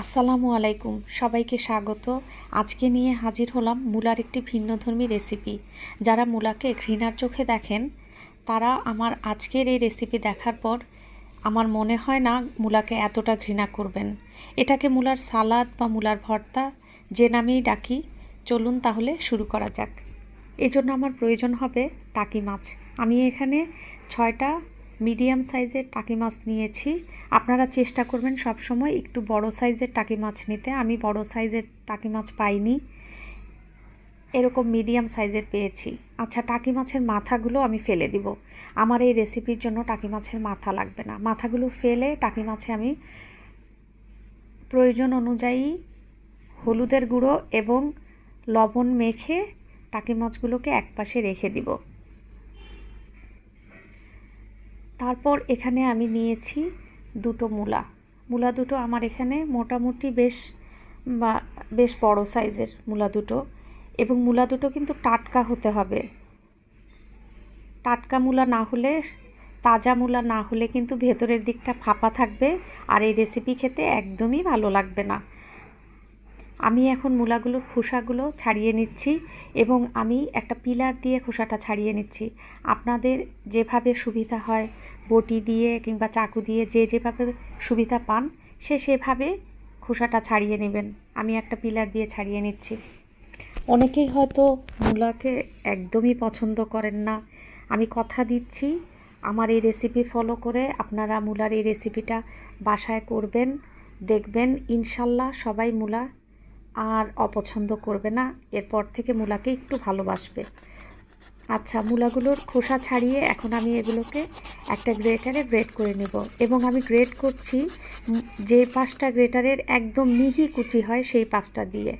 আসসালামু আলাইকুম, সবাইকে স্বাগত। আজকে নিয়ে হাজির হলাম মূলার একটি ভিন্নধর্মী রেসিপি। যারা মূলাকে ঘৃণার চোখে দেখেন, তারা আমার আজকের এই রেসিপি দেখার পর আমার মনে হয় না মূলাকে এতটা ঘৃণা করবেন। এটাকে মূলার সালাদ বা মূলার ভর্তা যে নামেই ডাকি, চলুন তাহলে শুরু করা যাক। এজন্য আমার প্রয়োজন হবে টাকি মাছ। আমি এখানে ছয়টা মিডিয়াম সাইজের টাকি মাছ নিয়েছি। আপনারা চেষ্টা করবেন সব সময় একটু বড় সাইজের টাকি মাছ নিতে। আমি বড় সাইজের টাকি মাছ পাইনি। এরকম মিডিয়াম সাইজের পেয়েছি। আচ্ছা টাকি মাছের মাথাগুলো আমি ফেলে দিব। আমার এই রেসিপির জন্য টাকি মাছের মাথা লাগবে না। মাথাগুলো ফেলে টাকি মাছে আমি প্রয়োজন অনুযায়ী হলুদের গুঁড়ো এবং লবণ মেখে টাকি মাছগুলোকে একপাশে রেখে দিব। তারপর এখানে আমি নিয়েছি দুটো মূলা। মূলা দুটো আমার এখানে মোটামুটি বেশ, বা বেশ বড় সাইজের মূলা দুটো। এবং মূলা দুটো কিন্তু টাটকা হতে হবে। টাটকা মূলা না হলে, তাজা মূলা না হলে কিন্তু ভেতরের দিকটা ফাঁপা থাকবে। আর এই রেসিপি খেতে একদমই ভালো লাগবে না। আমি এখন মূলাগুলোর খোসাগুলো ছাড়িয়ে নিচ্ছি এবং আমি একটা পিলার দিয়ে খোসাটা ছাড়িয়ে নিচ্ছি। আপনাদের যেভাবে সুবিধা হয়, বটি দিয়ে কিংবা চাকু দিয়ে যে যেভাবে সুবিধা পান, সে সেভাবে খোসাটা ছাড়িয়ে নেবেন। আমি একটা পিলার দিয়ে ছাড়িয়ে নিচ্ছি। অনেকেই হয়তো মূলাকে একদমই পছন্দ করেন না। আমি কথা দিচ্ছি, আমার এই রেসিপি ফলো করে আপনারা মূলার এই রেসিপিটা বাসায় করবেন, দেখবেন, ইনশাল্লাহ সবাই মূলা আর অপছন্দ করবে না। এরপর থেকে মূলাকে একটু ভালোবাসবে। আচ্ছা মূলাগুলোর খোসা ছাড়িয়ে এখন আমি এগুলোকে একটা গ্রেটারে গ্রেট করে নেব এবং আমি গ্রেট করছি যে পাঁচটা গ্রেটারের একদম মিহি কুচি হয় সেই পাঁচটা দিয়ে।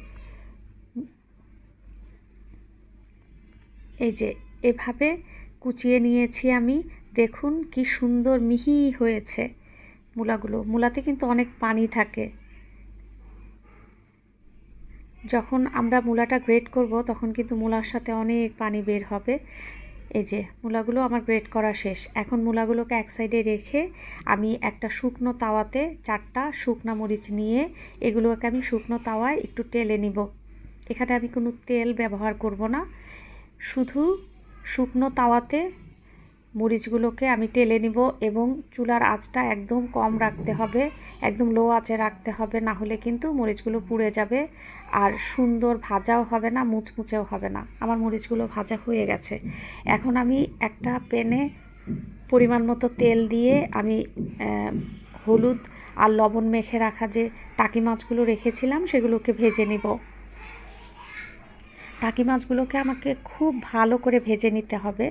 এই যে, এভাবে কুচিয়ে নিয়েছি আমি। দেখুন কি সুন্দর মিহি হয়েছে মূলাগুলো। মূলাতে কিন্তু অনেক পানি থাকে। যখন আমরা মূলাটা গ্রেট করব, তখন কিন্তু মূলার সাথে অনেক পানি বের হবে। এই যে, মূলাগুলো আমার গ্রেট করা শেষ। এখন মূলাগুলোকে এক সাইডে রেখে আমি একটা শুকনো তাওয়াতে চারটা শুকনা মরিচ নিয়ে এগুলোকে আমি শুকনো তাওয়ায় একটু টেলে নিব। এখানে আমি কোনো তেল ব্যবহার করব না। শুধু শুকনো তাওয়াতে মরিচগুলোকে আমি টেলে নিব এবং চুলার আঁচটা একদম কম রাখতে হবে, একদম লো আঁচে রাখতে হবে, না হলে কিন্তু মরিচগুলো পুড়ে যাবে আর সুন্দর ভাজাও হবে না, মুচমুচেও হবে না। আমার মরিচগুলো ভাজা হয়ে গেছে। এখন আমি একটা প্যানে পরিমাণ মতো তেল দিয়ে আমি হলুদ আর লবণ মেখে রাখা যে টাকি মাছগুলো রেখেছিলাম সেগুলোকে ভেজে নিব। টাকি মাছগুলোকে আমাকে খুব ভালো করে ভেজে নিতে হবে।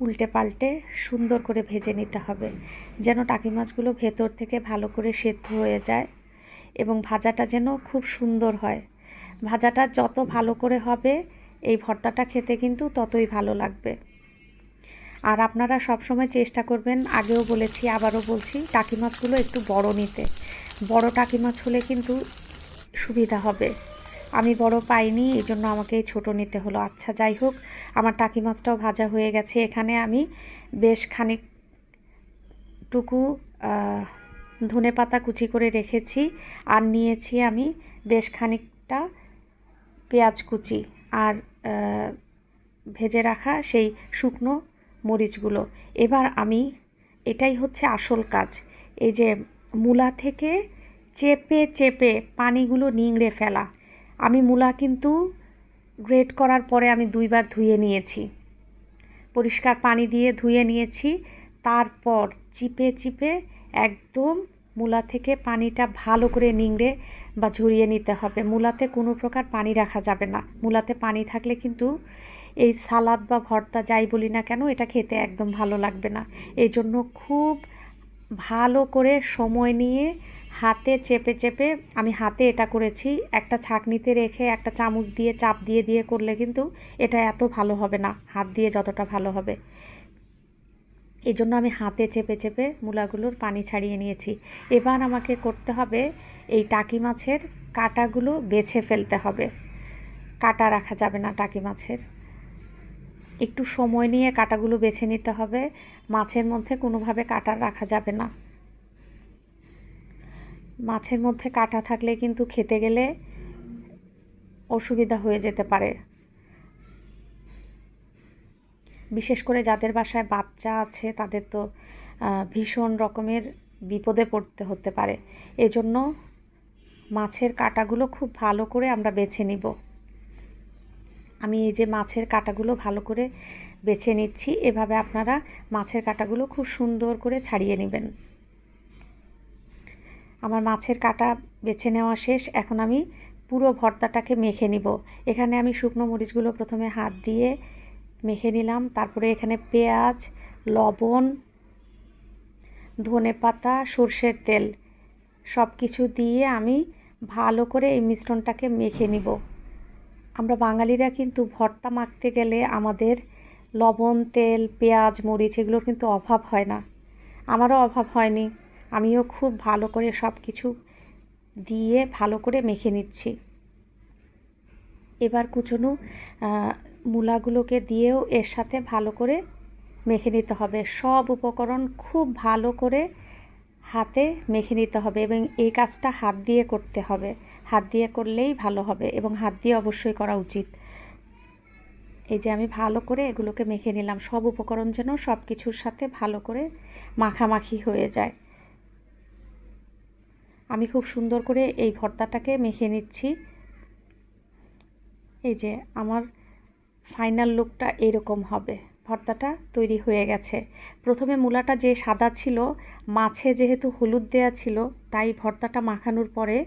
উল্টে পাল্টে সুন্দর করে ভেজে নিতে হবে, যেন টাকি মাছগুলো ভেতর থেকে ভালো করে সেদ্ধ হয়ে যায় এবং ভাজাটা যেন খুব সুন্দর হয়। ভাজাটা যত ভালো করে হবে, এই ভর্তাটা খেতে কিন্তু ততই ভালো লাগবে। আর আপনারা সবসময় চেষ্টা করবেন, আগেও বলেছি, আবারও বলছি, টাকি মাছগুলো একটু বড় নিতে। বড় টাকি মাছ হলে কিন্তু সুবিধা হবে। আমি বড় পাইনি এই জন্য আমাকে ছোট নিতে হলো। আচ্ছা যাই হোক, আমার টাকি মাছটাও ভাজা হয়ে গেছে। এখানে আমি বেশ খানিকটুকু ধনে পাতা কুচি করে রেখেছি আর নিয়েছি আমি বেশ খানিকটা পেঁয়াজ কুচি আর ভেজে রাখা সেই শুকনো মরিচগুলো। এবার আমি, এটাই হচ্ছে আসল কাজ। এই যে মূলা থেকে চেপে চেপে পানিগুলো নিংড়ে ফেলা। আমি মূলা কিন্তু গ্রেট করার পরে আমি দুইবার ধুয়ে নিয়েছি। পরিষ্কার পানি দিয়ে ধুয়ে নিয়েছি। তারপর চিপে চিপে একদম মূলা থেকে পানিটা ভালো করে নিংড়ে বা ঝরিয়ে নিতে হবে। মূলাতে কোনো প্রকার পানি রাখা যাবে না। মূলাতে পানি থাকলে কিন্তু এই সালাদ বা ভর্তা যাই বলি না কেন, এটা খেতে একদম ভালো লাগবে না। এই জন্য খুব ভালো করে সময় নিয়ে হাতে চেপে চেপে আমি হাতে এটা করেছি, একটা ছাঁকনিতে রেখে একটা চামচ দিয়ে চাপ দিয়ে দিয়ে করলে কিন্তু এটা এত ভালো হবে না, হাত দিয়ে যতটা ভালো হবে। এই জন্য আমি হাতে চেপে চেপে মূলাগুলোর পানি ছাড়িয়ে নিয়েছি। এবার আমাকে করতে হবে এই টাকি মাছের কাটাগুলো বেছে ফেলতে হবে। কাটা রাখা যাবে না টাকি মাছের। একটু সময় নিয়ে কাটাগুলো বেছে নিতে হবে, মাছের মধ্যে কোনোভাবে কাটা রাখা যাবে না। মাছের মধ্যে কাটা থাকলে কিন্তু খেতে গেলে অসুবিধা হয়ে যেতে পারে। বিশেষ করে যাদের বাসায় বাচ্চা আছে, তাদের তো ভীষণ রকমের বিপদে পড়তে হতে পারে। এজন্য মাছের কাটাগুলো খুব ভালো করে আমরা বেছে নিব। আমি এই যে মাছের কাটাগুলো ভালো করে বেছে নিচ্ছি, এভাবে আপনারা মাছের কাটাগুলো খুব সুন্দর করে ছাড়িয়ে নেবেন। আমার মাছের কাটা বেছে নেওয়া শেষ। এখন আমি পুরো ভর্তাটাকে মেখে নিব। এখানে আমি শুকনো মরিচগুলো প্রথমে হাত দিয়ে মেখে নিলাম। তারপরে এখানে পেঁয়াজ, লবণ, ধনে পাতা, সর্ষের তেল সব কিছু দিয়ে আমি ভালো করে এই মিশ্রণটাকে মেখে নিব। আমরা বাঙালিরা কিন্তু ভর্তা মাখতে গেলে আমাদের লবণ, তেল, পেঁয়াজ, মরিচ এগুলোর কিন্তু অভাব হয় না। আমারও অভাব হয়নি। আমিও খুব ভালো করে সব কিছু দিয়ে ভালো করে মেখে নিচ্ছি। এবার কুচনো মূলাগুলোকে দিয়েও এর সাথে ভালো করে মেখে নিতে হবে। সব উপকরণ খুব ভালো করে হাতে মেখে নিতে হবে এবং এই কাজটা হাত দিয়ে করতে হবে। হাত দিয়ে করলেই ভালো হবে এবং হাত দিয়ে অবশ্যই করা উচিত। এই যে আমি ভালো করে এগুলোকে মেখে নিলাম। সব উপকরণ যেন সব কিছুর সাথে ভালো করে মাখামাখি হয়ে যায়। আমি খুব সুন্দর করে এই ভর্তাটাকে মেখে নিচ্ছি। এই যে আমার ফাইনাল লুকটা এরকম হবে। ভর্তাটা তৈরি হয়ে গেছে। প্রথমে মূলাটা যে সাদা ছিল, মাছে যেহেতু হলুদ দেয়া ছিল, তাই ভর্তাটা মাখানোর পরে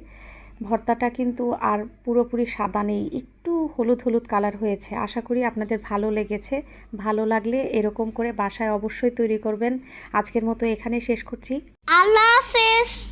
ভর্তাটা কিন্তু আর পুরোপুরি সাদা নেই। একটু হলুদ হলুদ কালার হয়েছে। আশা করি আপনাদের ভালো লেগেছে। ভালো লাগলে এরকম করে বাসায় অবশ্যই তৈরি করবেন। আজকের মতো এখানে শেষ করছি। আল্লাহ হাফেজ।